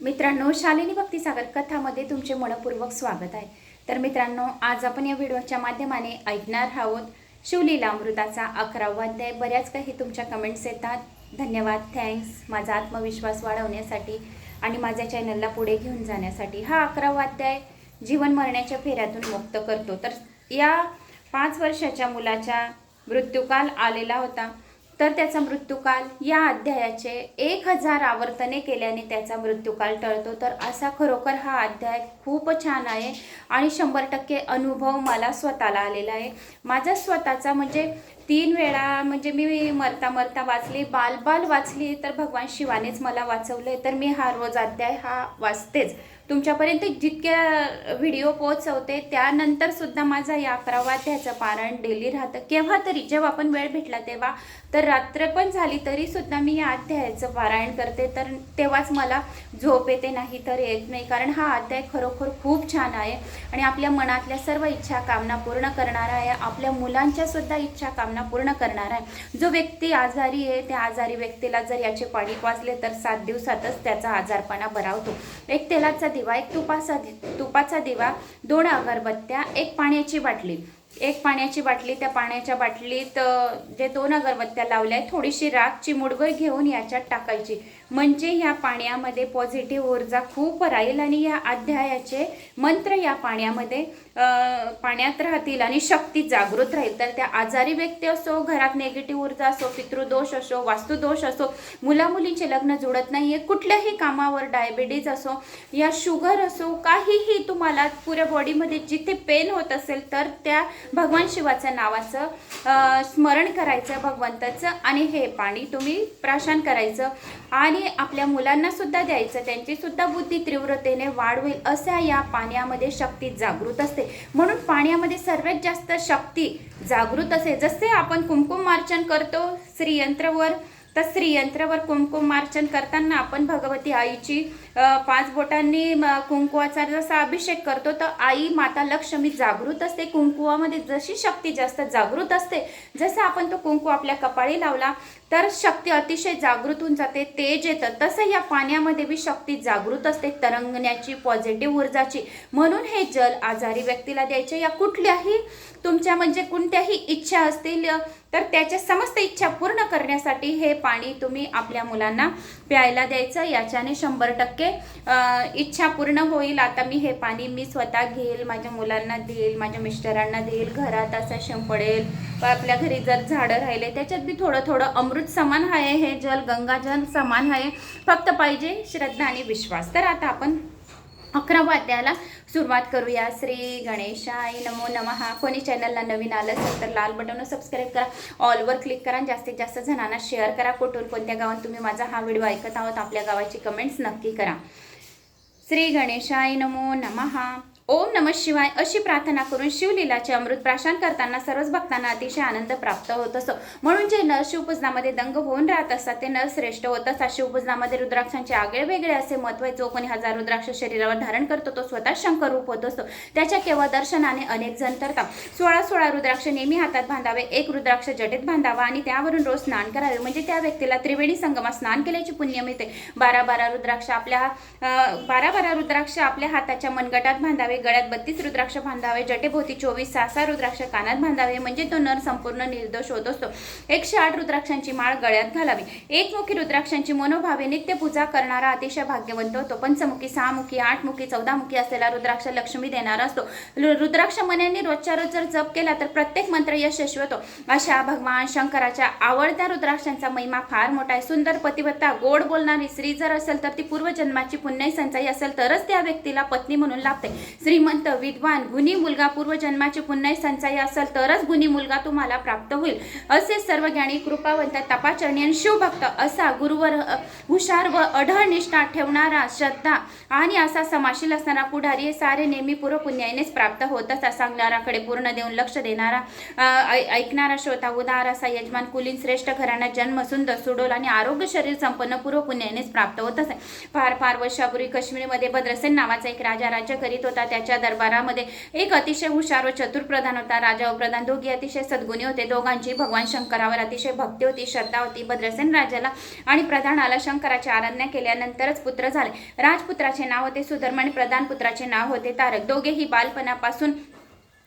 मित्रांनो शालिनी भक्तीसागर कथामध्ये तुमचे मनपूर्वक स्वागत आहे. तर मित्रांनो आज आपण या व्हिडिओच्या माध्यमाने ऐकणार आहोत शिवलीला अमृताचा अकरावा अध्याय. बऱ्याच काही तुमच्या कमेंट्स येतात. धन्यवाद. थँक्स माझा आत्मविश्वास वाढवण्यासाठी आणि माझ्या चॅनलला पुढे घेऊन जाण्यासाठी हा अकरावा अध्याय जीवन मरण्याच्या फेऱ्यातून मुक्त करतो. तर या पाच वर्षाच्या मुलाच्या मृत्यूकाल आलेला होता. तर त्याचा मृत्यूकाल या अध्यायाचे एक हजार आवर्तने केल्याने त्याचा मृत्यूकाल टळतो. तर असा खरोखर हा अध्याय खूप छान आहे आणि शंभर टक्के अनुभव मला स्वतःला आलेला आहे. माझा स्वतःचा म्हणजे तीन वेळा म्हणजे मी मरता मरता वाचली बालबाल वाचली तर भगवान शिवानेच मला वाचवले तर मी हा रोज अध्याय हा वाचतेच. तुमच्यापर्यंत जितक्या व्हिडिओ पोहोचवते त्यानंतर सुद्धा माझा या अकरावा अध्यायाचं पारायण डेली राहतं. केव्हा तरी जेव्हा आपण वेळ भेटला तेव्हा. तर रात्र पण झाली तरी सुद्धा मी या अध्यायाचं पारायण करते. तर तेव्हाच मला झोप येते नाही तर येत नाही. कारण हा अध्याय खरोखर खूप छान आहे. आणि आपल्या मनातल्या सर्व इच्छा कामना पूर्ण करणारा आहे. आपल्या मुलांच्या सुद्धा इच्छा कामना पूर्ण करणारा आहे. जो व्यक्ती आजारी आहे त्या आजारी व्यक्तीला जर याचे पाणी वाचले तर सात दिवसातच त्याचा आजारपणा बरावतो. एक तेलाचा दिवा एक तुपाचा दि- तुपाचा दिवा दोन अगरबत्त्या एक पाण्याची बाटली. एक पाण्याची बाटली त्या पाण्याच्या बाटलीत जे दोन अगरबत्त्या लावल्या आहेत थोडीशी राख चिमुडभर घेऊन याच्यात टाकायची. म्हणजे या पाण्यामध्ये पॉझिटिव्ह ऊर्जा खूप राहील आणि या अध्यायाचे मंत्र या पाण्यामध्ये पाण्यात राहतील आणि शक्ती जागृत राहील. तर त्या आजारी व्यक्ती असो घरात निगेटिव्ह ऊर्जा असो पितृदोष असो वास्तुदोष असो मुलामुलींचे लग्न जुळत आहे कुठल्याही कामावर डायबिटीज असो या शुगर असो काहीही तुम्हाला पुऱ्या बॉडीमध्ये जिथे पेन होत असेल तर त्या भगवान शिवाचं नावाचं स्मरण करायचं भगवंताचं आणि हे पाणी तुम्ही प्राशन करायचं. आणि आपल्या मुलांना सुद्धा द्यायचं. त्यांची सुद्धा बुद्धी तीव्रतेने वाढ होईल अशा या पाण्यामध्ये शक्ती जागृत असते. म्हणून पाण्यामध्ये सर्वात जास्त शक्ती जागृत असते. जसे आपण कुंकुमार्चन करतो श्रीयंत्रवर तर श्रीयंत्रावर कुंकुमार्चन करताना आपण भगवती आईची पाच बोटांनी कुंकुवाचा जसा अभिषेक करतो तर आई माता लक्ष्मी जागृत असते. कुंकुवामध्ये जशी शक्ती जास्त जागृत असते जसं आपण तो कुंकू आपल्या कपाळी लावला तर शक्ती अतिशय जागृत होऊन जाते तेज येतं. तसं या पाण्यामध्ये बी शक्ती जागृत असते तरंगण्याची पॉझिटिव्ह ऊर्जाची. म्हणून हे जल आजारी व्यक्तीला द्यायचे. या कुठल्याही तुमच्या म्हणजे कोणत्याही इच्छा असतील तर त्याच्या समस्त इच्छा पूर्ण करण्यासाठी हे पाणी तुम्ही आपल्या मुलांना प्यायला द्यायचं याच्याने शंभर टक्के इच्छा पूर्ण होईल. आता मी हे पाणी मी स्वतः घेईल माझ्या मुलांना देईल माझ्या मिस्टरांना देईल घरात असं शिंपडेल व आपल्या घरी जर झाडं राहिले त्याच्यात बी थोडं थोडं अमृत समान आहे हे जल गंगाजल समान आहे. फक्त पाहिजे श्रद्धा आणि विश्वास. तर आता आपण अकरावा अध्यायाला सुरुवात करूया. श्री गणेशाय नमो नमः. कोणी चॅनलला नवीन आलं असेल तर लाल बटन सबस्क्राईब करा. ऑलवर क्लिक करा जास्तीत जास्त जणांना शेअर करा. कुठून कोणत्या गावात तुम्ही माझा हा व्हिडिओ ऐकत आहोत आपल्या गावाची कमेंट्स नक्की करा. श्री गणेशाय नमो नमः. ओम नम शिवाय अशी प्रार्थना करून शिवलीलाचे अमृत प्राशन करताना सर्वच भक्तांना अतिशय आनंद प्राप्त होत असो. म्हणून जे नर शिवपूजनामध्ये दंग होऊन राहत असतात ते नर श्रेष्ठ होत असतात. शिवपूजनामध्ये रुद्राक्षांचे आगळे वेगळे असे महत्त्व आहे. जो कोणी हजार रुद्राक्ष शरीरावर धारण करतो तो स्वतः शंकर रूप होत असतो. त्याच्या केवळ दर्शनाने अनेक जण करतात सोळा सोळा रुद्राक्ष नेहमी हातात बांधावे एक रुद्राक्ष जटेत बांधावा आणि त्यावरून रोज स्नान करावे. म्हणजे त्या व्यक्तीला त्रिवेणी संगमात स्नान केल्याची पुण्य मिळते. बारा बारा रुद्राक्ष आपल्या बारा बारा रुद्राक्ष आपल्या हाताच्या मनगटात बांधावे. गळ्यात बत्तीस रुद्राक्ष बांधावे जटेभोवती चोवीस सहा रुद्राक्ष कानात बांधावे म्हणजे तो नर संपूर्ण निर्दोष होत असतो. एकशे आठ रुद्राक्षांची माळ गळ्यात घालावी. एकमुखी रुद्राक्षांची मनोभावे नित्य पूजा करणारा अतिशय भाग्यवंत होतो. पंचमुखी सहामुखी आठमुखी चौदामुखी असलेला रुद्राक्ष लक्ष्मी देणारा असतो. रुद्राक्ष मनाने रोजच्या रोज जर जप केला तर प्रत्येक मंत्र यशस्वी होतो. अशा भगवान शंकराच्या आवडत्या रुद्राक्षांचा महिमा फार मोठा आहे. सुंदर पतिव्रता गोड बोलणारी स्त्री जर असेल तर ती पूर्वजन्माची पुण्यसंचाई असेल तरच त्या व्यक्तीला पत्नी म्हणून लाभते. श्रीमंत विद्वान गुणी मुलगा पूर्वजन्माची पुन्हा संचाई असेल तरच गुणी मुलगा तुम्हाला प्राप्त होईल. असे सर्व ज्ञानी कृपावंत तपाचरणी आणि शिवभक्त असा गुरुवर हुशार व अढळ निष्ठा ठेवणारा श्रद्धा आणि असा समाशील असणारा पुढारी हे सारे नेहमी पूर्वपुण्यानेच प्राप्त होत असतात सांगणाराकडे पूर्ण देऊन लक्ष देणारा ऐ- ऐकणारा श्रोता उदार असा यजमान कुलीन श्रेष्ठ घराणा जन्म सुंदर सुडोल आणि आरोग्य शरीर संपन्न पूर्वपुण्यानेच प्राप्त होत असे. फार फार वर्षापूर्वी काश्मीरमध्ये भद्रसेन नावाचा एक राजा राज्य करीत होता. त्या त्याच्या दरबारामध्ये एक अतिशय हुशार व चतुर प्रधान होता राजा व प्रधान. दोघी अतिशय सद्गुणी होते. दोघांची भगवान शंकरावर अतिशय भक्ती होती श्रद्धा होती. भद्रसेन राजाला आणि प्रधानाला शंकराची आराधना केल्यानंतरच पुत्र झाले. राजपुत्राचे नाव होते सुधर्म आणि प्रधान पुत्राचे नाव होते तारक. दोघेही बालपणापासून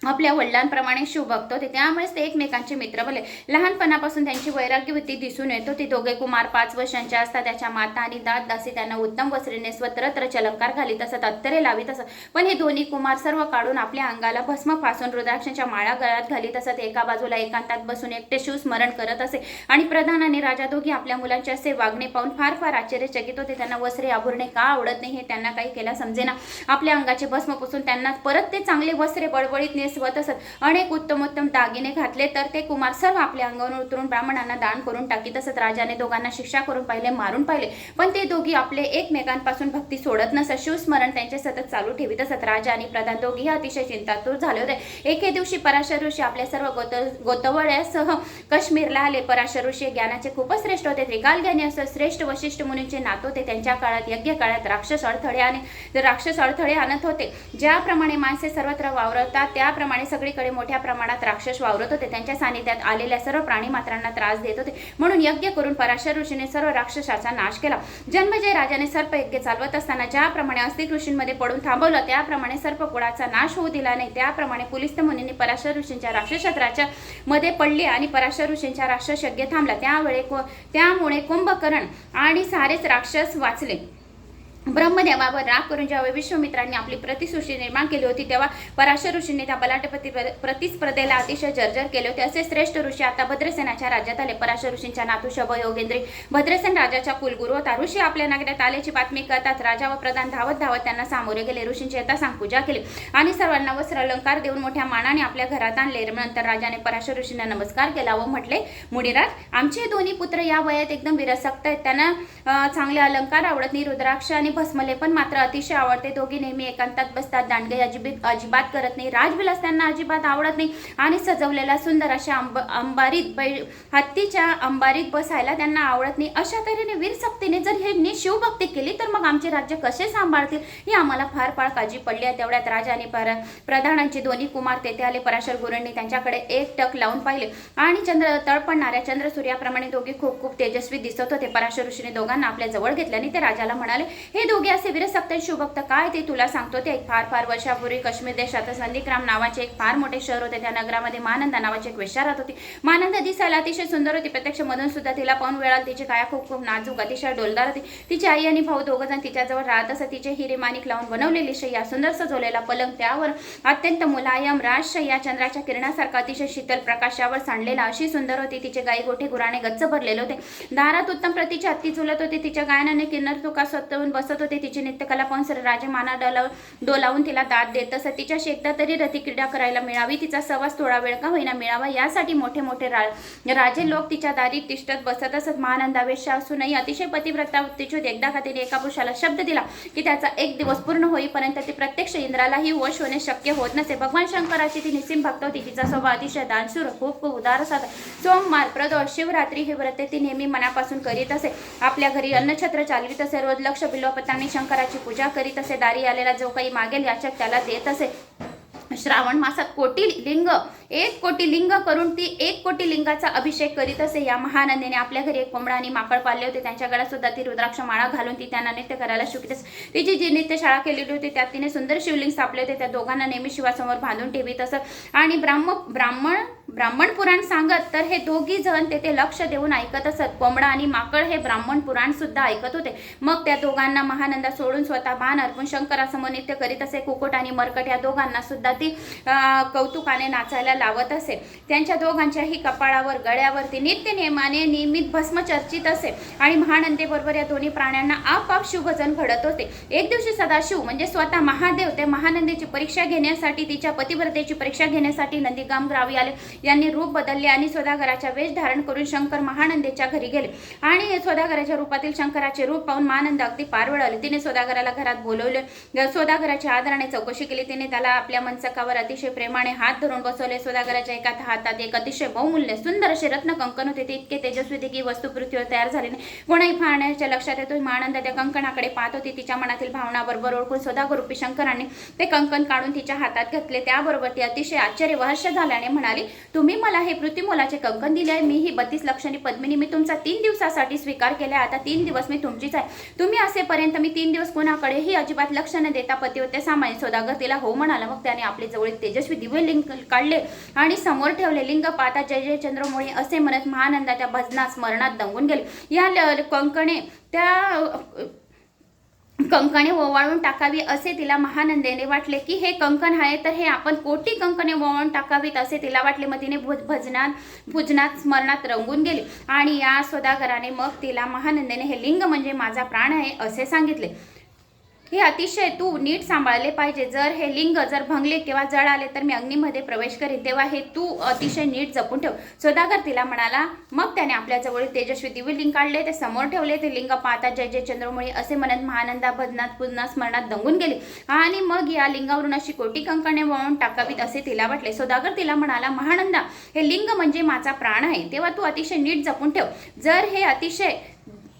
आपल्या वडिलांप्रमाणे शिव बघतो होते. त्यामुळेच ते एकमेकांचे मित्र बनले लहानपणापासून त्यांची वैराग्यवृत्ती दिसून येतो होती. दोघे कुमार पाच वर्षांचे असतात. त्याच्या माता आणि दात दासी त्यांना उत्तम वस्त्रीने स्वतंत्र चलंकार घालीत असत अत्तरे लावीत असत. पण हे दोन्ही कुमार सर्व काढून आपल्या अंगाला भस्म फासून रुद्राक्षांच्या माळा गळ्यात घालीत असत. एका बाजूला एकांतात बसून एकटे शिवस्मरण करत असे. आणि प्रधान आणि राजा दोघी आपल्या मुलांचे असे वागणे पाहून फार फार आश्चर्यचकित होते. त्यांना वस्त्रे आभुरणे का आवडत नाही हे त्यांना काही केला समजेना. आपल्या अंगाचे भस्म पुसून त्यांना परत ते चांगले वस्त्रे बळबळीत नेसवत असत. अनेक उत्तम उत्तम दागिने घातले तर ते कुमार सर्व आपल्या अंगावर उतरून ब्राह्मणांना दान करून टाकीत असत. राजाने दोघांना शिक्षा करून पाहिले मारून पाहिले. पण ते दोघी आपले एकमेकांपासून भक्ती सोडत नसत. शिवस्मरण त्यांचे सतत चालू ठेवीत असत. राजा आणि प्रधान दोघी अतिशय चिंतातूर झाले होते. एके दिवशी पराशर ऋषी आपल्या सर्व गोत गोतवळ्यासह काश्मीरला आले. पराशर ऋषी ज्ञानाचे खूपच श्रेष्ठ होते. त्रिकाल ज्ञानी असं श्रेष्ठ वशिष्ठ मुनींचे नात होते. त्यांच्या काळात यज्ञ काळात राक्षस अडथळे आणि राक्षस अडथळे आणत होते. ज्याप्रमाणे माणसे सर्वत्र वावरतात त्या त्याप्रमाणे सगळीकडे मोठ्या प्रमाणात राक्षस वावरत होते. त्यांच्या सानिध्यात आलेल्या सर्व प्राणी मात्रांना त्रास देत होते. म्हणून यज्ञ करून पराशर ऋषीने सर्व राक्षसाचा नाश केला. जन्मजय राजाने सर्प यज्ञ चालवत असताना ज्याप्रमाणे अस्तिक ऋषींमध्ये पडून थांबवलं त्याप्रमाणे सर्प कुळाचा नाश होऊ दिला नाही. त्याप्रमाणे पुलिस मुनींनी पराशर ऋषींच्या राक्षसत्राच्या मध्ये पडले आणि पराशर ऋषींच्या राक्षस यज्ञ थांबला. त्यावेळे त्यामुळे कुंभकर्ण आणि सारेच राक्षस वाचले. ब्रह्मदेवावर राग करून ज्यावेळी विश्वमित्रांनी आपली प्रतिसृष्टी निर्माण केली होती तेव्हा पराशर ऋषींनी त्या बलाटपती प्रतिस्पर्धेला अतिशय जर्जर केले होते. असे श्रेष्ठ ऋषी आता भद्रसेनाच्या राज्यात आले. पराशर ऋषींच्या नातू शब योगेंद्री. भद्रसेन राजाच्या कुलगुरू होता. ऋषी आपल्या नगरात आल्याची बातमी कळताच राजा व प्रधान धावत धावत त्यांना सामोरे गेले. ऋषींची यथासांग पूजा केली. आणि सर्वांना वस्त्र अलंकार देऊन मोठ्या मानाने आपल्या घरात आणले. नंतर राजाने पराशर ऋषींना नमस्कार केला व म्हटले मुनिराज आमचे दोन्ही पुत्र या वयात एकदम विरसक्त आहेत. त्यांना चांगले अलंकार आवडत नाही. रुद्राक्ष आणि भस्मले पण मात्र अतिशय आवडते. दोघे नेहमी एकांतात बसतात. दांडगे अजिबात अजिबात करत नाही. राजविलास त्यांना अजिबात आवडत नाही आणि सजवलेला सुंदर अशा अंब अंबारीत बै हत्तीच्या अंबारीत बसायला त्यांना आवडत नाही. अशा तऱ्हेने वीर सक्तीने जर हे शिवभक्ती केली तर मग आमचे राज्य कसे सांभाळतील? ही आम्हाला फार फार काळजी पडली आहे. तेवढ्यात राजा आणि पर प्रधानांचे दोन्ही कुमार तेथे आले. पराशर गुरूंनी त्यांच्याकडे एक टक लावून पाहिले. आणि चंद्र तळपडणाऱ्या चंद्र सूर्याप्रमाणे दोघे खूप खूप तेजस्वी दिसत होते. पराशर ऋषीने दोघांना आपल्या जवळ घेतल्याने ते राजाला म्हणाले हे हे दोघे असे वीरसक्त शिवभक्त काय ते तुला सांगतो. ते एक फार फार वर्षापूर्वी काश्मीर देशात संदीग्राम नावाचे एक फार मोठे शहर होते. त्या नगरामध्ये मानंदा नावाची एक वेश्या राहत होती. मानंदा दिसायला अतिशय सुंदर होती. प्रत्यक्ष मधून सुद्धा तिला पाहून वेळाला तिची काया खूप खूप नाजूक अतिशय डोलदार होती. तिची आई आणि भाऊ दोघं जण तिच्याजवळ राहत असत. तिचे हिरे माणिक लावून बनवलेली शय्या सुंदर सजवलेला पलंग त्यावर अत्यंत मुलायम राज शय्या चंद्राच्या किरणासारखा अतिशय शीतल प्रकाशावर सांडलेला अशी सुंदर होती. तिचे गाई गोठे गुराने गच्च भरलेले होते. दारात उत्तम प्रतीची हत्ती झुलत होती. तिच्या गायनाने किरणर तुका स्वतःहून बस बसत होते. तिचे नित्यकला पाहून सर राजे माना डोलाव डोलावून तिला दाद देत असत. तिच्याशी एकदा तरी रतिक्रीडा करायला मिळावी. तिचा सहवास थोडा वेळ का होईना मिळावा यासाठी मोठे मोठे रा राजे लोक तिच्या दारी तिष्ठत बसत असत. महानंदावेशा असूनही अतिशय पतिव्रता तिची होती एकदा का तिने एका पुरुषाला शब्द दिला की त्याचा एक दिवस पूर्ण होईपर्यंत ती प्रत्यक्ष इंद्रालाही वश होणे शक्य होत नसे. भगवान शंकराची ती निसीम भक्त होती. तिचा स्वभाव अतिशय दानशूर खूप खूप उदार असा सोमवार प्रदोष शिवरात्री हे व्रते ती नेहमी मनापासून करीत असे. आपल्या घरी अन्नछत्र चालवीत असे. रोज लक्ष बिल्वपत्रांनी शंकराची पूजा करीत असे दारी आलेला जो काही मागेल याच्यात त्याला देत असे. श्रावण मासात कोटी लिंग एक कोटी लिंग करून ती एक कोटी लिंगाचा अभिषेक करीत असे. या महानंदीने आपल्या घरी एक कोंबडा आणि माकड पाळले होते. त्यांच्या गळ्यात सुद्धा ती रुद्राक्ष माळा घालून ती त्यांना नृत्य करायला शिकत तिची जी नृत्यशाळा केलेली होती त्यात तिने सुंदर शिवलिंग स्थापले होते. त्या दोघांना नेहमी शिवासमोर बांधून ठेवीत असत आणि ब्राह्म ब्राह्मण ब्राह्मण पुराण सांगत तर हे दोघी जण तेथे लक्ष देऊन ऐकत असत. कोंबडा आणि माकड हे ब्राह्मण पुराण सुद्धा ऐकत होते. मग त्या दोघांना महानंदा सोडून स्वतः बाण अर्पून शंकरासमोर नृत्य करीत असे. कुकुट आणि मरकट या दोघांना सुद्धा ती कौतुकाने नाचायला लावत असे. त्यांच्या दोघांच्याही कपाळावर गळ्यावरती नित्य नियमाने नियमित भस्म चर्चित असे. आणि महानंदेबरोबर या दोन्ही प्राण्यांना आपाप शुभजन घडत होते. एक दिवशी सदाशिव म्हणजे स्वतः महादेव ते महानंदेची परीक्षा घेण्यासाठी तिच्या पतिव्रतेची परीक्षा घेण्यासाठी नंदीगाम ग्रावी आले. यांनी रूप बदलले आणि सौदागराच्या वेश धारण करून शंकर महानंदेच्या घरी गेले. आणि सौदागराच्या रूपातील शंकराचे रूप पाहून महानंद अगदी पार तिने सौदागराला घरात बोलवले. सौदागराच्या आदराने चौकशी केली. तिने त्याला आपल्या मनसकावर अतिशय प्रेमाने हात धरून बसवले. सौदागराच्या एका हातात एक अतिशय बहुमूल्य सुंदर असे रत्न कंकण होते. ते इतके तेजस्वी ते की वस्तू पृथ्वीवर तयार झाली नाही. कोणाही पाहण्याच्या लक्षात येतो महानंद त्या कंकणाकडे पाहत होती. तिच्या मनातील भावना बरोबर ओळखून सौदागरूपी शंकरांनी ते कंकण काढून तिच्या हातात घेतले. त्याबरोबर ती अतिशय आश्चर्य वहर्ष झाल्याने म्हणाली तुम्ही मला हे पृथ्वीमोलाचे कंकण दिले आहे. मी ही बत्तीस लक्षणी पद्मिनी मी तुमचा तीन दिवसासाठी स्वीकार केला आता तीन दिवस मी तुमचीच आहे. तुम्ही असेपर्यंत मी तीन दिवस कोणाकडेही अजिबात लक्ष न देता पतिवत्या सामान्य सौदागर तिला हो म्हणाला. मग त्याने आपले जवळ तेजस्वी दिव्य लिंग काढले आणि समोर ठेवले. लिंग पाहता जय जय चंद्रमोळी असे म्हणत महानंदाच्या भजनात स्मरणात दंगून गेले. या ल- कंकणे त्या कंकणे ओवाळून टाकावी असे तिला महानंदेने वाटले की हे कंकण आहे तर हे आपण कोटी कंकणे ओवाळून टाकावीत असे तिला वाटले. मग तिने भुज भजनात भुजनात स्मरणात रंगून गेली. आणि या सौदागराने मग तिला महानंदेने हे लिंग म्हणजे माझा प्राण आहे असे सांगितले. हे अतिशय तू नीट सांभाळले पाहिजे. जर हे लिंग जर भंगले किंवा जळ आले तर मी अग्नीमध्ये प्रवेश करेन. तेव्हा हे तू अतिशय नीट जपून ठेव. सौदागर तिला म्हणाला मग त्याने आपल्याजवळ तेजस्वी दिव्य लिंग काढले ते समोर ठेवले ते लिंग पाहता जय जय चंद्रमुळी असे म्हणत महानंदा भजनात पुन्हा स्मरणात दंगून गेले. आणि मग या लिंगावरून अशी कोटी कंकणे वळून टाकावीत असे तिला वाटले. सदागर तिला म्हणाला महानंदा हे लिंग म्हणजे माझा प्राण आहे. तेव्हा तू अतिशय नीट जपून ठेव. जर हे अतिशय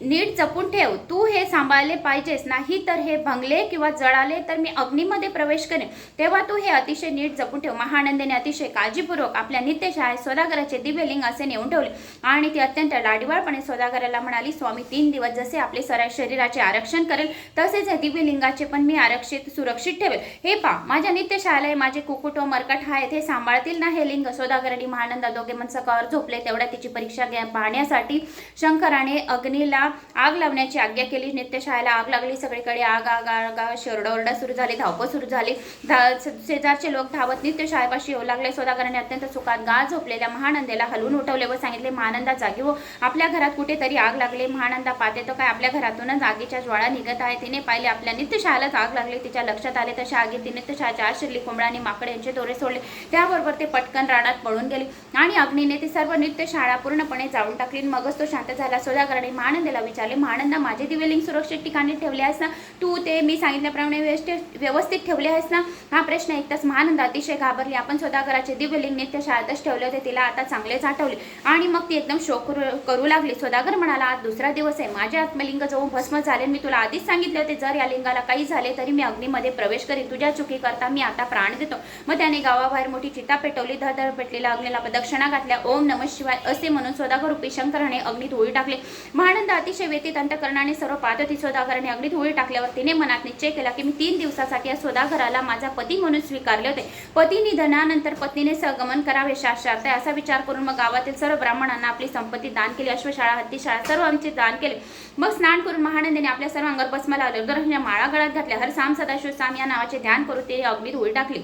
नीट जपून ठेव. तू हे सांभाळले पाहिजेस. नाही तर हे भंगले किंवा जळाले तर मी अग्नीमध्ये प्रवेश करेन. तेव्हा तू हे अतिशय नीट जपून ठेव. महानंदेने अतिशय काळजीपूर्वक आपल्या नित्यशाळेत सौदागराचे दिव्यलिंग असे नेऊन ठेवले. आणि ती अत्यंत लाडीवाळपणे सौदागराला म्हणाली स्वामी तीन दिवस जसे आपले सरा शरीराचे आरक्षण करेल तसेच हे दिव्यलिंगाचे पण मी आरक्षित सुरक्षित ठेवेल. हे पा माझ्या नित्यशाळेला माझे कुकुट मरकट आहेत हे सांभाळतील ना हे लिंग? सौदागर आणि महानंदा दोघे मनसकावर झोपले. तेवढ्या तिची परीक्षा घ्या पाहण्यासाठी शंकराने अग्नीला आग लावण्याची आज्ञा केली. नित्यशाळेला आग लागली. सगळीकडे आग आग आग आग. सुरू झाली. धावपळ सुरू झाली. धा शेजारचे लोक धावत नित्यशाळेपाशी येऊ लागले. सोदागराने अत्यंत सुखात गाळ झोपलेल्या महानंदेला हलवून उठवले व सांगितले महानंदा जागी हो. आपल्या घरात कुठेतरी आग लागली. महानंदा पाहते तर काय आपल्या घरातूनच आगीच्या ज्वाळा निघत आहे. तिने पाहिले आपल्या नित्यशाळेलाच आग लागली. तिच्या लक्षात आले तशा आगीत ती नित्यशाळेच्या आज शिरली कोंबडा आणि माकडे यांचे दोरे सोडले. त्याबरोबर ते पटकन रानात पळून गेले. आणि अग्नीने ती सर्व नित्यशाळा पूर्णपणे जाळून टाकली. मगच तो शांत झाला. सोदागराने महानंदेला विचारले महानंदा माझे दिवेलिंग सुरक्षित ठिकाणी ठेवले आहेस ना? तू ते मी सांगितल्याप्रमाणे व्यवस्थित व्यवस्थित ठेवले आहेस ना? हा प्रश्न एकताच महानंदा अतिशय घाबरली. आपण सौदागराचे दिव्यलिंग नित्य शाळेतच ठेवले होते तिला आता चांगलेच आठवले आणि मग ती एकदम शोक करू करू लागली. सौदागर म्हणाला आज दुसरा दिवस आहे. माझे आत्मलिंग जवळ भस्म झाले. मी तुला आधीच सांगितले होते. जर या लिंगाला काही झाले तरी मी अग्नीमध्ये प्रवेश करीन. तुझ्या चुकी करता मी आता प्राण देतो. मग त्याने गावाबाहेर मोठी चिता पेटवली. धडधड पेटलेल्या अग्नीला प्रदक्षिणा घातल्या. ओम नम शिवाय असे म्हणून सौदागर रूपी शंकराने अग्नीत होळी टाकले. महानंद अतिशय व्यतीत अंतकरणाने सर्व पाहत होती सौदागराने अग्नीत टाकल्यावर तिने मनात निश्चय केला की मी तीन दिवसासाठी या सौदागराला माझा पती म्हणून स्वीकारले होते. पती निधनानंतर पत्नीने सहगमन करावे शास्त्रार्थ आहे असा विचार करून मग गावातील सर्व ब्राह्मणांना आपली संपत्ती दान केली अश्वशाळा हत्तीशाळा सर्व आमचे दान केले. मग स्नान करून महानंदीने आपल्या सर्व अंगावर भस्म लावले रुद्राच्या माळा गळ्यात घातल्या. हर साम सदाशिव साम या नावाचे ध्यान करून ते अगदी होळी टाकली.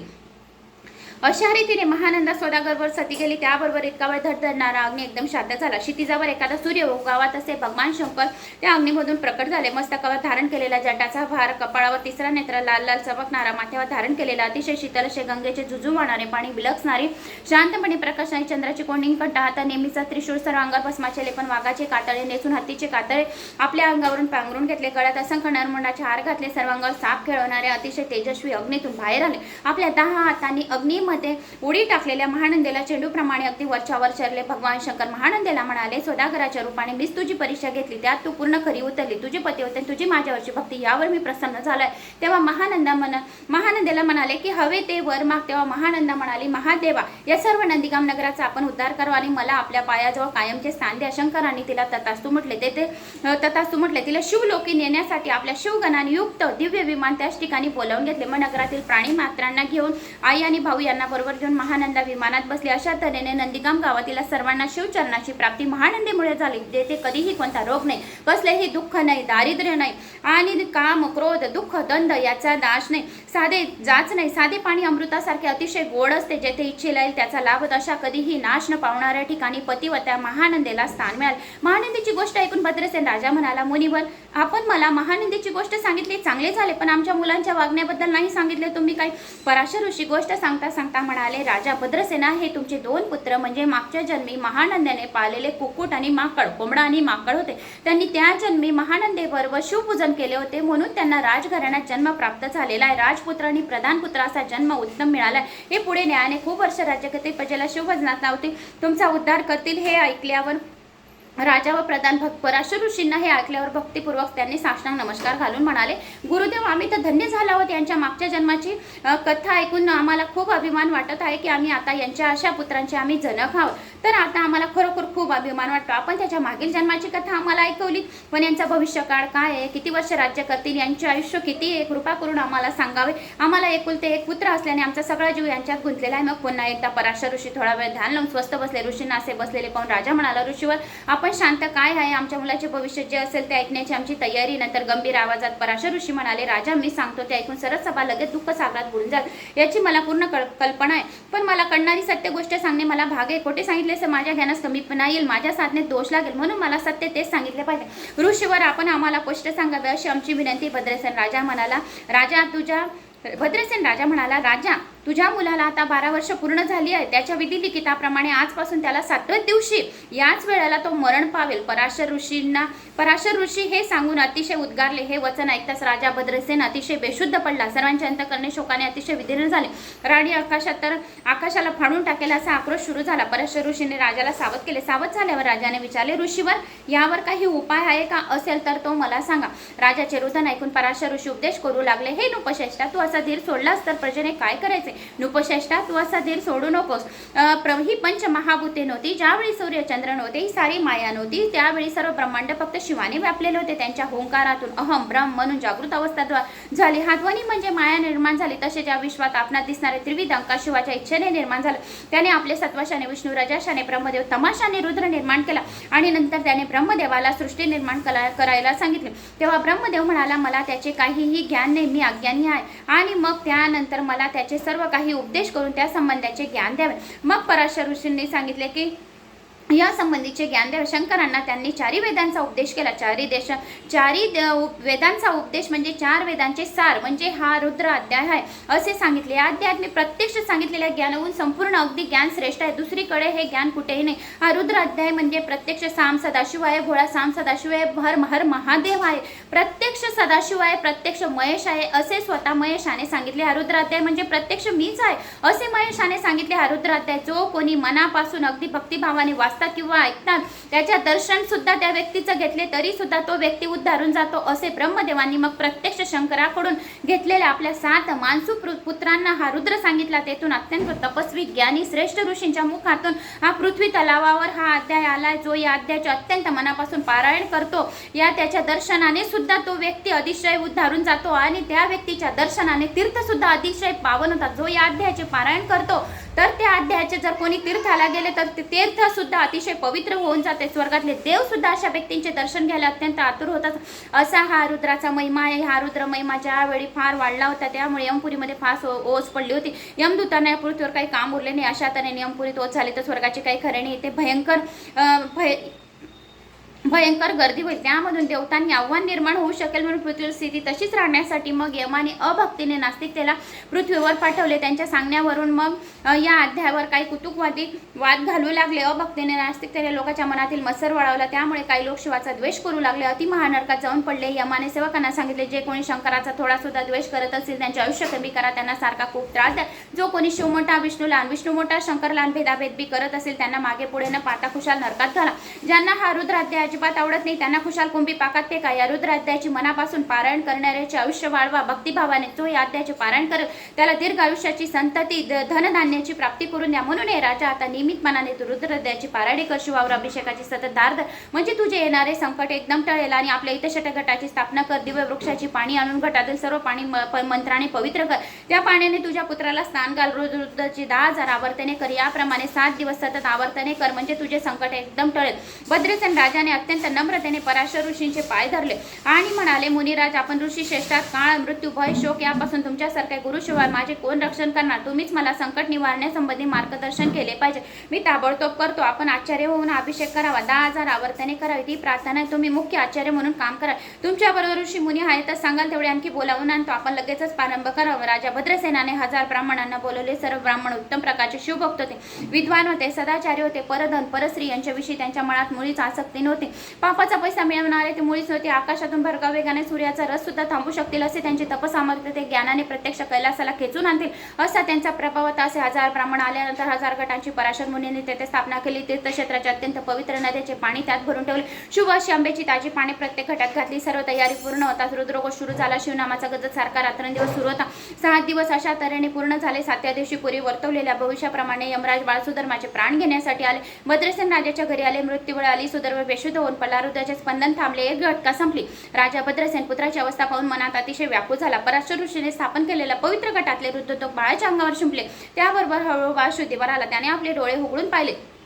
अशा रीतीने महानंदा सौदागरवर सती गेली. त्याबरोबर इतका वेळ धडधडणारा अग्नी एकदम शांत झाला. क्षितिजावर एखादा सूर्य गावात असे भगवान शंकर त्या अग्नीमधून प्रकट झाले. मस्तकावर धारण केलेला जटाचा भार कपाळावर तिसरा नेत्र लाल लाल चमकणारा माथ्यावर धारण केलेला अतिशय शीतल असे गंगेचे जुजू पाणी विलक्षणारे शांतपणे प्रकाश आणि चंद्राची कोंडिंग कंटा हाता नेहमीचा त्रिशूळ सर्व अंगावर भस्माचे लेपन वाघाचे कातळे नेसून हत्तीचे कातळे आपल्या अंगावरून पांघरून घेतले. गळ्यात असंख्य नरमुंडाचे हार घातले. सर्वांगावर साप खेळवणारे अतिशय तेजस्वी अग्नीतून बाहेर आले. आपल्या दहा हातांनी मध्ये उडी टाकलेल्या महानंदेला चेंडूप्रमाणे अगदी वरच्यावर चरले भगवान शंकर महानंदेला म्हणाले सोदागराच्या रूपाने मीच तुझी परीक्षा घेतली. त्यात तू पूर्ण खरी उतरली. तुझे पती होते तुझी माझ्यावरची भक्ती यावर मी प्रसन्न झालाय. तेव्हा महानंदा मन महानंदेला म्हणाले की हवे ते वर माग. तेव्हा महानंदा म्हणाली महादेवा या सर्व नंदीगाम नगराचा आपण उद्धार करू आणि मला आपल्या पायाजवळ कायमचे स्थान द्या. शंकरांनी तिला ततास्तू म्हटले ते ते म्हटले तिला शिवलोकी नेण्यासाठी आपल्या शिवगणाने युक्त दिव्य विमान त्याच ठिकाणी बोलावून घेतले. मग नगरातील प्राणी मात्रांना घेऊन आई आणि भाऊ यांना बरोबर घेऊन महानंदा विमानात बसले. अशा तऱ्हेने नंदीगाम गावातील सर्वांना शिवचरणाची प्राप्ती महानंदीमुळे झाली. जेथे कधीही कोणता रोग नाही कसलेही दुःख नाही दारिद्र्य नाही आणि काम क्रोध दुःख दंड याचा नाश नाही. साधे जाच नाही. साधे पाणी अमृतासारखे अतिशय गोड असते. जेथे इच्छेला येईल त्याचा लाभ अशा कधीही नाश न पावणाऱ्या ठिकाणी पतिवत्या महानंदेला स्थान मिळाले. महानंदीची गोष्ट ऐकून भद्रसेन राजा म्हणाला मुनिवर आपण मला महानिंदेची गोष्ट सांगितली चांगले झाले पण आमच्या मुलांच्या वागण्याबद्दल नाही सांगितले तुम्ही काही पराशर ऋषी गोष्ट सांगता सांगता म्हणाले राजा भद्रसेना हे तुमचे दोन पुत्र म्हणजे मागच्या जन्मी महानंद्याने पाळलेले कुक्कुट आणि माकड कोंबडा आणि माकड होते. त्यांनी त्या जन्मी महानंदेबरोबर शिवपूजन केले होते म्हणून त्यांना राजघराण्यात जन्म प्राप्त झालेला आहे. राजपुत्र आणि प्रधानपुत्र असा जन्म उत्तम मिळाला आहे. हे पुढे न्यायाने खूप वर्ष राज्य करते प्रजेला शिवभजनात लावते तुमचा उद्धार करतील हे ऐकल्यावर राजा व प्रधान भक्त पराशर ऋषींना हे ऐकल्यावर भक्तिपूर्वक त्यांनी साष्टांग नमस्कार घालून म्हणाले गुरुदेव आम्ही तर धन्य झालो आहोत यांच्या मागच्या जन्माची कथा ऐकून आम्हाला खूप अभिमान वाटत आहे की आम्ही आता यांच्या अशा पुत्रांचे आम्ही जनक आहोत. तर आता आम्हाला खरोखर खूप अभिमान वाटतो. आपण त्याच्या मागील जन्माची कथा आम्हाला ऐकवली. पण यांचा भविष्यकाळ काय आहे? किती वर्ष राज्य करतील? यांचे आयुष्य किती आहे? कृपा करून आम्हाला सांगावे. आम्हाला एकुलते एक पुत्र असल्याने आमचा सगळा जीव यांच्यात गुंतलेला आहे. मग पुन्हा एकदा पराशर ऋषी थोडा वेळ ध्यान लावून स्वस्त बसले. ऋषींना असे बसलेले पाहून राजा म्हणाला ऋषीवर आपण शांत काय आहे? आमच्या मुलाचे भविष्य जे असेल ते ऐकण्याची आमची तयारी. नंतर गंभीर आवाजात पराशर ऋषी म्हणाले राजा मी सांगतो. ते ऐकून सरस सभा लगेच दुःख सागरात बुडून जात. याची मला पूर्ण कल्पना आहे. पण मला कळणारी सत्य गोष्ट सांगणे मला भाग आहे. खोटे सांगितले तर माझ्या ज्ञानास कमीपणा येईल. माझ्या साधनेत दोष लागेल. म्हणून मला सत्य तेच सांगितले पाहिजे. ऋषीवर आपण आम्हाला स्पष्ट सांगावे अशी आमची विनंती भद्रसेन राजा म्हणाला. राजा तुझ्या भद्रसेन राजा म्हणाला राजा तुझ्या मुलाला आता बारा वर्ष पूर्ण झाली आहे. त्याच्या विधिलिखिताप्रमाणे आजपासून त्याला सातव्या दिवशी याच वेळेला तो मरण पावेल. पराशर ऋषींना पराशर ऋषी हे सांगून अतिशय उद्गारले. हे वचन ऐकताच राजा भद्रसेन अतिशय बेशुद्ध पडला. सर्वांचे अंतकरणे शोकाने अतिशय विधीर्ण झाले. राणी आकाशात तर आकाशाला फाडून टाकेल असा आक्रोश सुरू झाला. पराशर ऋषीने राजाला सावध केले. सावध झाल्यावर राजाने विचारले ऋषीवर यावर काही उपाय आहे का? असेल तर तो मला सांगा. राजाचे रुदन ऐकून पराशर ऋषी उपदेश करू लागले. हे नुपश्रेष्ठा तू असा धीर सोडलास तर प्रजेने काय करायचे? नुपश्रेष्ठा तू असा धीर सोडू नकोस. प्र- ही पंच महाभूते नव्हती. ज्यावेळी सूर्य चंद्र नव्हते ही सारी माया नव्हती. त्यावेळी सर्व ब्रह्मांड फक्त शिवाने व्यापलेले होते. त्यांच्या होंकारातून अहम ब्रह्म म्हणून जागृत अवस्था झाली. हा ध्वनी म्हणजे माया निर्माण झाली. तसे ज्या विश्वात आपणात दिसणारे त्रिविध अंका शिवाच्या इच्छेने निर्माण झालं. त्याने आपले सत्वशाने विष्णू रजाशाने ब्रह्मदेव तमाशाने रुद्र निर्माण केला आणि नंतर त्याने ब्रह्मदेवाला सृष्टी निर्माण करायला सांगितले. तेव्हा ब्रह्मदेव म्हणाला मला त्याचे काहीही ज्ञान नाही. मी अज्ञानी आहे. आणि मग त्यानंतर मला त्याचे सर्व काही उपदेश करून त्या संबंधाचे ज्ञान द्यावे. मग पराशर ऋषींनी सांगितले की या संबंधीचे ज्ञान द्यावे शंकरांना त्यांनी चारी वेदांचा उपदेश केला. चारी देश चारी द- वेदांचा उपदेश म्हणजे चार वेदांचे सार म्हणजे हा रुद्र अध्याय आहे. असे सांगितले. या अध्यायात मी प्रत्यक्ष सांगितलेल्या ज्ञानाहून संपूर्ण अगदी ज्ञान श्रेष्ठ आहे. दुसरीकडे हे ज्ञान कुठेही नाही. हा रुद्र अध्याय म्हणजे प्रत्यक्ष साम सदाशिव आहे भोळा साम सदाशिव आहे हर हर महादेव आहे. प्रत्यक्ष सदाशिव आहे प्रत्यक्ष महेश आहे असे स्वतः महेशाने सांगितले. हा रुद्र अध्याय म्हणजे प्रत्यक्ष मीच आहे असे महेशाने सांगितले. हा रुद्र अध्याय जो कोणी मनापासून अगदी भक्तिभावाने वाचतात किंवा ऐकतात त्याच्या दर्शन सुद्धा त्या व्यक्तीचं घेतले तरी सुद्धा तो व्यक्ती उद्धारून जातो असे ब्रह्मदेवांनी मग प्रत्यक्ष शंकराकडून घेतलेल्या आपल्या सात मानसू पुत्रांना हा रुद्र सांगितला. तेथून अत्यंत तपस्वी ज्ञानी श्रेष्ठ ऋषींच्या मुखातून हा पृथ्वी तलावावर हा अध्याय आलाय जो या अध्यायाचे अत्यंत मनापासून पारायण करतो. या त्याच्या दर्शनाने सुद्धा तो व्यक्ती अतिशय उद्धारून जातो आणि त्या व्यक्तीच्या दर्शनाने तीर्थ सुद्धा अतिशय पावन होतात जो या अध्यायाचे पारायण करतो. तर त्या अध्यायाचे जर कोणी तीर्थाला गेले तर ते तीर्थ सुद्धा अतिशय पवित्र होऊन जाते. स्वर्गातले देव सुद्धा अशा व्यक्तींचे दर्शन घ्यायला अत्यंत आतुर होतात. असा हा रुद्राचा महिमा आहे. हा रुद्र महिमा ज्यावेळी फार वाढला होता त्यामुळे यमपुरीमध्ये फार ओस पडली होती. यमदूतांना या पृथ्वीवर काही काम उरले नाही. अशा तऱ्हेने यमपुरीत ओस झाली तर स्वर्गाचे काही खरे नाही. ते भयंकर भय भयंकर गर्दी होईल. त्यामधून देवतांनी आव्हान निर्माण होऊ शकेल म्हणून पृथ्वीवर स्थिती तशीच राहण्यासाठी मग यमाने अभक्तीने नास्तिकतेला पृथ्वीवर पाठवले. त्यांच्या सांगण्यावरून मग या अध्यायावर काही कुतुकवादी वाद घालू लागले. अभक्तीने नास्तिकतेने लोकांच्या मनातील मत्सर वळवला. त्यामुळे काही लोक शिवाचा द्वेष करू लागले. अति महानरकात जाऊन पडले. यमाने सेवकांना सांगितले जे कोणी शंकराचा थोडा सुद्धा द्वेष करत असतील त्यांचे आयुष्य कमी करा. त्यांना सारखा खूप त्रास द्या. जो कोणी शिव मोठा विष्णू लहान विष्णू मोठा शंकर लहान भेदाभेद बी करत असेल त्यांना मागे पुढे न पाता खुशाल नरकात घाला. ज्यांना हा रुद्राध्याय अजिबात आवडत नाही. त्यांना खुशाल कुंभी पाकात ते का या रुद्राध्यायाची मनापासून पारायण करणाऱ्याचे आयुष्य वाढवा. भक्तिभावाने जो या अध्यायाचे पारायण करत त्याला दीर्घ आयुष्याची संतती धनधान्याची प्राप्ती करून द्या. म्हणून हे राजा आता नियमितपणाने तू रुद्राध्यायाची पारायणी कर शिवावर अभिषेकाची सतत धार म्हणजे तुझे येणारे संकट एकदम टळेल आणि आपल्या इथं गटाची स्थापना कर. दिव्य वृक्षाची पाणी आणून घटातील सर्व पाणी म- प- मंत्राने पवित्र कर. त्या पाण्याने तुझ्या पुत्राला स्नान घाल. रुद्रची रुद्राची दहा हजार आवर्तने कर. याप्रमाणे सात दिवस सतत आवर्तने कर. म्हणजे तुझे संकट एकदम टळेल. भद्रसेन राजाने अत्यंत नम्रतेने पराशर ऋषींचे पाय धरले आणि म्हणाले मुनिराज आपण ऋषी श्रेष्ठात काळ मृत्यू भय शोक यापासून तुमच्यासारख्या गुरुशिवाय माझे कोण रक्षण करणार? तुम्हीच मला संकट निवारण्यासंबंधी मार्गदर्शन केले पाहिजे. मी ताबडतोब करतो. आपण आचार्य होऊन अभिषेक करावा. दहा हजार आवर्तने करावी. ती प्रार्थना आहे. तुम्ही मुख्य आचार्य म्हणून काम करा. तुमच्याबरोबर ऋषी मुनी आहे तर सांगाल तेवढे आणखी बोलावून आणतो. आपण लगेचच प्रारंभ करावा. राजा भद्रसेनाने हजार ब्राह्मणांना बोलवले. सर्व ब्राह्मण उत्तम प्रकारचे शिवभक्त होते. विद्वान होते. सदाचारी होते. परधन परस्त्री यांच्याविषयी त्यांच्या मनात मुळीच आसक्ती नव्हती. पापाचा पैसा मिळवणारे ते मुळीच नव्हते. आकाशातून भरगा वेगाने सूर्याचा रस सुद्धा थांबू शकतील असे त्यांचे तपसामर्थ्य ते ज्ञानाने प्रत्यक्ष कैलासाला खेचून आणतील. असा त्यांचा प्रभाव होता. असे हजार ब्राह्मण आल्यानंतर हजार गटांची पराशर मुनीने तेथे स्थापना केली. तीर्थक्षेत्राच्या अत्यंत पवित्र नद्याचे पाणी त्यात भरून ठेवले. शुभ अशी आंब्याची ताजी पाणी प्रत्येक घटात घातली. सर्व तयारी पूर्ण होताच रुद्रकोश सुरू झाला. शिवनामाचा गजत सारखा रात्रंदिवस सुरू होता. सात दिवस अशा तऱ्हेने पूर्ण झाले. सातव्या दिवशी पुरी वर्तवलेल्या भविष्याप्रमाणे यमराज बाळसुधर्माचे प्राण घेण्यासाठी आले. भद्रसेन राजाच्या घरी आले. मृत्यूवेळ आली. सुधर्व बेशुद्ध होऊन पल्लारुद्राचे स्पंदन थांबले. एक घटका संपली. राजा भद्रसेन पुत्राची अवस्था पाहून मनात अतिशय व्याकुळ झाला. पराशर ऋषीने स्थापन केलेल्या पवित्र गटातले रुद्रदोग बाळाच्या अंगावर शिंपले. त्याबरोबर हळूहळू बाळ शुद्धीवर आला त्याने आपले डोळे उघडून पाहिले.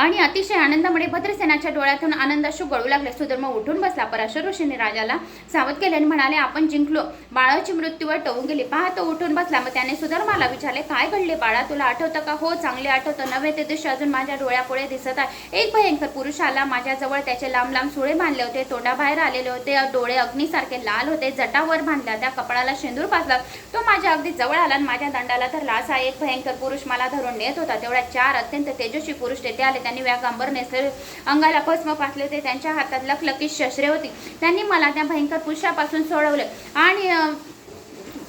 आणि अतिशय आनंदामुळे भद्रसेनाच्या डोळ्यातून आनंदाशू गळू लागले. सुधर्म उठून बसला. पराशर ऋषीने राजाला सावध केले आणि म्हणाले आपण जिंकलो. बाळाची मृत्यूवर टवून गेली. पहा तो उठून बसला. मग त्याने सुधर्माला विचारले काय घडले बाळा? तुला आठवतं का? हो चांगले आठवतं. नवे ते दृश्य अजून माझ्या डोळ्यापुढे दिसत आहे. एक भयंकर पुरुष आला. माझ्याजवळ त्याचे लांब लांब सुळे बांधले होते. तोंडाबाहेर आलेले होते. डोळे अग्नीसारखे लाल होते. जटावर बांधल्या त्या कपडाला शेंदूर पासला तो माझ्या अगदी जवळ आला आणि माझ्या दंडाला धरला असा एक भयंकर पुरुष मला धरून नेत होता. तेवढ्या चार अत्यंत तेजस्वी पुरुष तेथे आले. त्यांनी व्यागांबर नेसले. अंगाला भस्म फासले होते. त्यांच्या हातात लखलकी शस्त्रे होती. त्यांनी मला त्या भयंकर पुरुषापासून सोडवले आणि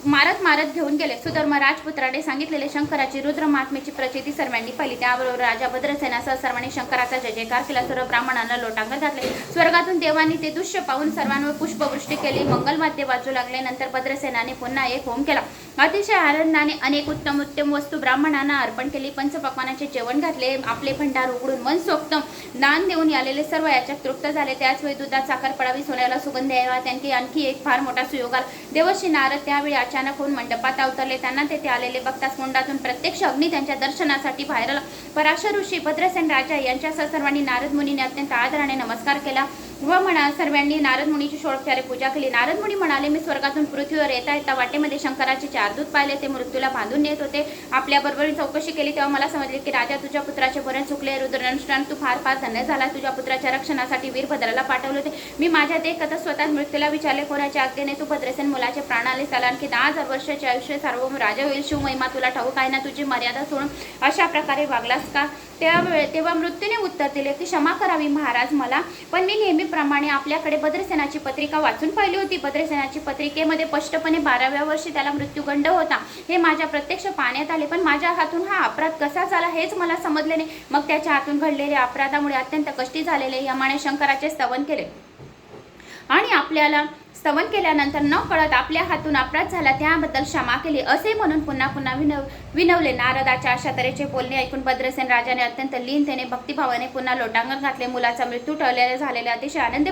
मारत मारत घेऊन गेले. सुधर्म राजपुत्राने सांगितलेले शंकराची रुद्र महात्म्याची प्रचिती सर्वांनी पाहिली. त्याबरोबर राजा भद्रसेनासह सर्वांनी शंकराचा जय जयकार केला. सर्व ब्राह्मणांना लोटांगत घातले. स्वर्गातून देवांनी ते दृश्य पाहून सर्वांवर पुष्पवृष्टी केली. मंगलवाद्य वाजू लागले. नंतर भद्रसेनाने पुन्हा एक होम केला. अतिशय आनंदाने अनेक उत्तम उत्तम वस्तू ब्राह्मणांना अर्पण केली. पंचपक्वानाचे जेवण घातले. आपले भंडार उघडून मनसोक्त दान देऊन आलेले सर्व याच्यात तृप्त झाले. त्याच वेळी दुधात साखर पडावी सोन्याला सुगंध यावा. त्यांनी आणखी एक फार मोठा सुयोग आला देवर्षी नारद त्यावेळी अचानक होऊन मंडपात अवतरले. त्यांना तेथे आलेले बघताच कुंडातून प्रत्यक्ष अग्नी त्यांच्या दर्शनासाठी बाहेर आला. पराशर ऋषी भद्रसेन राजा यांच्यासह सर्वांनी नारद मुनीने अत्यंत आदराने नमस्कार केला. व म्हणा सर्वांनी नारद मुनीची षोडोपचारे पूजा केली. नारद मुनी म्हणाले मी स्वर्गातून पृथ्वीवर येता येता वाटेमध्ये शंकराचे चार दूत पाहिले. ते मृत्यूला बांधून नेत होते. आपल्याबरोबर चौकशी केली. तेव्हा मला समजले की राजा तुझ्या पुत्राचे भरण चुकले. रुद्रनुष्ठान तू फार फार धन्य झाला. तुझ्या पुत्राच्या रक्षणासाठी वीरभद्राला पाठवले होते. मी माझ्या कथा स्वतः मृत्यूला विचारले. कोणाच्या आज्ञेने तू भद्रसेन मुलाचे प्राणाले चाला आणखी दहा हजार वर्षाचे आयुष्य सार्वभौम राजा होईल. शिवमहिमा तुला ठाऊक आहे ना? तुझी मर्यादा सोडून अशा प्रकारे वागलास का? त्यावेळे तेव्हा मृत्यूने उत्तर दिले की क्षमा करावी महाराज मला. पण मी नेहमी नेहमीप्रमाणे आपल्याकडे भद्रसेनाची पत्रिका वाचून पाहिली होती. भद्रसेनाची पत्रिकेमध्ये स्पष्टपणे बाराव्या वर्षी त्याला मृत्यूगंड होता. हे माझ्या प्रत्यक्ष पाण्यात आले पण माझ्या हातून हा अपराध कसा झाला हेच मला समजले नाही. मग त्याच्या हातून घडलेल्या अपराधामुळे अत्यंत कष्टी झालेले यमाने शंकराचे स्तवन केले. आणि आपल्याला स्तवन केल्यानंतर न कळत आपल्या हातून अपराध झाला. त्याबद्दल क्षमा केली. असे म्हणून पुन्हा पुन्हा विनव विनवले. नारदाच्या अशा तऱ्हेचे बोलणे ऐकून भद्रसेन राजाने अत्यंत लीनतेने भक्तिभावाने पुन्हा लोटांगण घातले. मुलाचा मृत्यू टळलेला झालेले अतिशय आनंद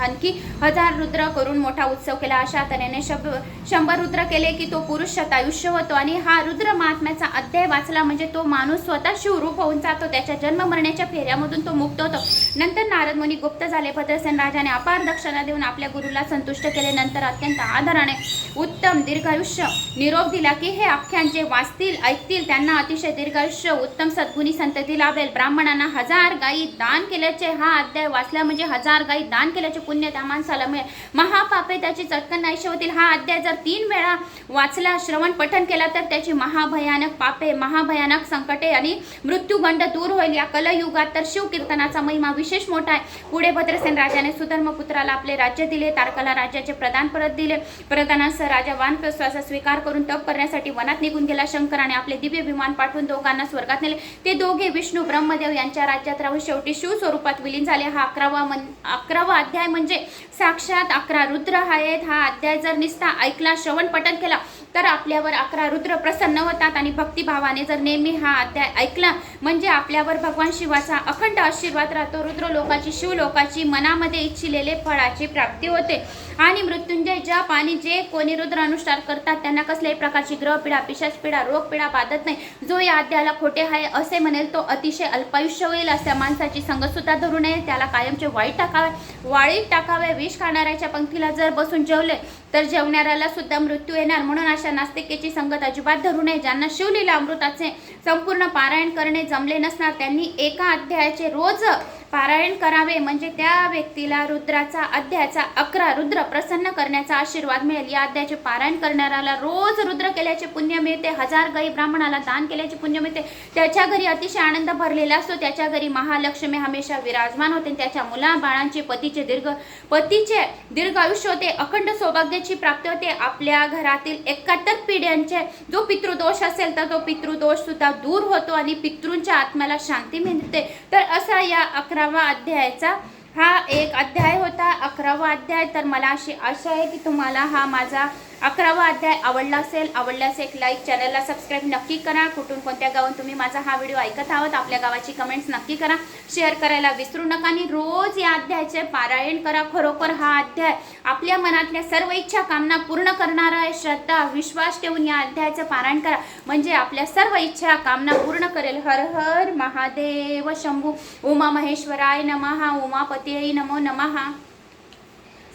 आणखी हजार रुद्र करून मोठा उत्सव केला. अशा तऱ्हेने शब शंभर रुद्र केले की तो पुरुष शतायुष्य होतो आणि हा रुद्र महात्म्याचा अध्याय वाचला म्हणजे तो माणूस स्वतः शिवरूप होऊन जातो. त्याच्या जन्म मरण्याच्या फेऱ्यामधून तो मुक्त होतो. नंतर नारद मुनी गुप्त झाले. भद्रसेन राजाने अपार दक्षिणा देऊन आपल्या गुरुला संतुष्ट केल्यानंतर अत्यंत आदराने उत्तम दीर्घायुष्य निरोप दिला की हे आख्यान जे वाचतील ऐकतील त्यांना अतिशय दीर्घायुष्य उत्तम सद्गुणी संतती लाभेल. ब्राह्मणांना हजार गायी दान केल्याचे हा अध्याय वाचला म्हणजे हजार गायी दान केल्याचे पुण्य त्या माणसाला मिळेल. महापापे त्याची चटकन आयुष्य होतील हा अध्याय जर तीन वेळा वाचला श्रवण पठन केला तर त्याची महाभयानक पापे महाभयानक संकटे आणि मृत्यूगंड दूर होईल. या कलयुगात तर शिवकीर्तनाचा महिमा विशेष मोठा आहे. पुढे भद्रसेन राजाने सुधर्मपुत्राला आपले राज्य दिले. तारकाला राज्याचे प्रदान परत दिले. प्रधानासह राजा वानप्रस्वाचा स्वीकार करून तप करण्यासाठी वनात निघून गेला शंकराने आपले दिव्य विमान पाठवून दोघांना स्वर्गात नेले. ते दोघे विष्णू ब्रह्मदेव यांच्या राज्यात राहून शेवटी शिवस्वरूपात विलीन झाले. हा अकरावा मन अकरावा अध्याय म्हणजे साक्षात अकरा रुद्र आहेत. हा अध्याय जर निस्ता ऐकला श्रवण पठन केला तर आपल्यावर अकरा रुद्र प्रसन्न होतात आणि भक्तिभावाने जर नेहमी हा अध्याय ऐकला म्हणजे आपल्यावर भगवान शिवाचा अखंड आशीर्वाद राहतो. रुद्र लोकाची शिवलोकाची मनामध्ये इच्छिलेले फळाची प्राप्ती होते. आणि मृत्युंजय जप आणि जे कोणी रुद्र अनुष्ठान करतात. त्यांना कसल्याही प्रकारची ग्रहपीडा पिशाचपीडा रोगपीडा बाधत नाही. जो या अध्यायाला खोटे आहे असे म्हणेल तो अतिशय अल्पायुष्य होईल अशा माणसाची संगतसुद्धा धरू नये त्याला कायमचे वाईट टाकावे वाळीत टाकावे विष खाणाऱ्याच्या पंक्तीला जर बसून जेवले तर जेवणाऱ्याला सुद्धा मृत्यू येणार. म्हणून अशा नास्तिकेची संगत अजिबात धरू नये. ज्यांना शिवलीला अमृताचे संपूर्ण पारायण करणे जमले नसणार त्यांनी एका अध्यायाचे रोज पारायण करावे म्हणजे त्या व्यक्तीला रुद्राचा अध्यायाचा अकरा रुद्र प्रसन्न करण्याचा आशीर्वाद मिळेल. या अध्यायाचे पारायण करणाऱ्याला रोज रुद्र केल्याचे पुण्य मिळते. हजार गाई ब्राह्मणाला दान केल्याचे पुण्य मिळते. त्याच्या घरी अतिशय आनंद भरलेला असतो. त्याच्या घरी महालक्ष्मी हमेशा विराजमान होते. त्याच्या मुला बाळांचे पतीचे दीर्घ पतीचे दीर्घ आयुष्य होते. अखंड सौभाग्याची प्राप्ती होते. आपल्या घरातील एकाहत्तर पिढ्यांचे जो पितृदोष असेल तर तो पितृदोष सुद्धा दूर होतो आणि पितृंच्या आत्म्याला शांती मिळते. तर असा या अकरावा अध्यायाचा हा एक अध्याय होता. अकरावा अध्याय तर मला अशी आशा आहे की तुम्हाला हा माझा अकरावा अध्याय आवडला असेल आवडल्यास एक लाईक चॅनलला सबस्क्राईब नक्की करा. कुठून कोणत्या गावात तुम्ही माझा हा व्हिडिओ ऐकत आहोत आपल्या गावाची कमेंट्स नक्की करा. शेअर करायला विसरू नका आणि रोज या अध्यायाचे पारायण करा. खरोखर हा अध्याय आपल्या मनातल्या सर्व इच्छा कामना पूर्ण करणारा आहे. श्रद्धा विश्वास ठेवून या अध्यायाचं पारायण करा. म्हणजे आपल्या सर्व इच्छा कामना पूर्ण करेल. हर हर महादेव शंभू. उमा महेश्वराय नमहा उमापती नमो नमहा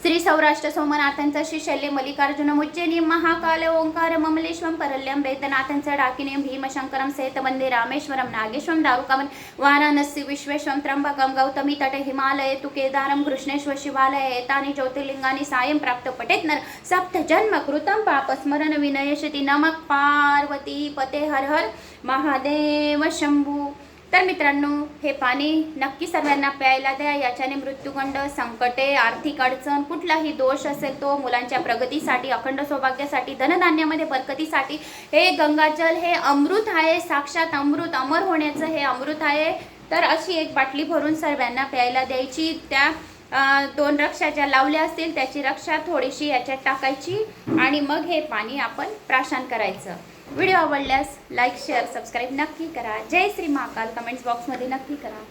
श्री सौराष्ट्र सोमनाथांचा शिशल्य मल्लिकार्जुन उज्जैनी महाकाल ओंकार ममलेश्वम परल्यम वेदनाथांचं डाकिनीम भीमशंकरम सेतवंदे रामेश्वरम नागेश्वरम दारुकावन वाराणसी विश्वेश्वम त्र्यंबकम गौतमी तटे हिमालय तु केदारम कृष्णेश्वर शिवालय एतानि ज्योतिर्लिंगानी सायं प्राप्त पठेत नर सप्त जन्म कृतं पापस्मरण विनयशती नमक पार्वती पते हर हर महादेव शंभू। तर मित्रांनो हे पाणी नक्की सर्वांना प्यायला द्या. याच्याने मृत्यूगंड संकटे आर्थिक अडचण कुठलाही दोष असेल तो मुलांच्या प्रगतीसाठी अखंड सौभाग्यासाठी धनधान्यामध्ये बरकतीसाठी हे गंगाजल हे अमृत आहे. साक्षात अमृत अमर होण्याचं हे अमृत आहे. तर अशी एक बाटली भरून सर्वांना प्यायला द्यायची. त्या दोन रक्षा ज्या लावल्या असतील त्याची रक्षा थोडीशी याच्यात टाकायची आणि मग हे पाणी आपण प्राशन करायचं. व्हिडिओ आवडल्यास लाईक शेअर सबस्क्राईब नक्की करा. जय श्री महाकाल. कमेंट्स बॉक्समध्ये नक्की करा.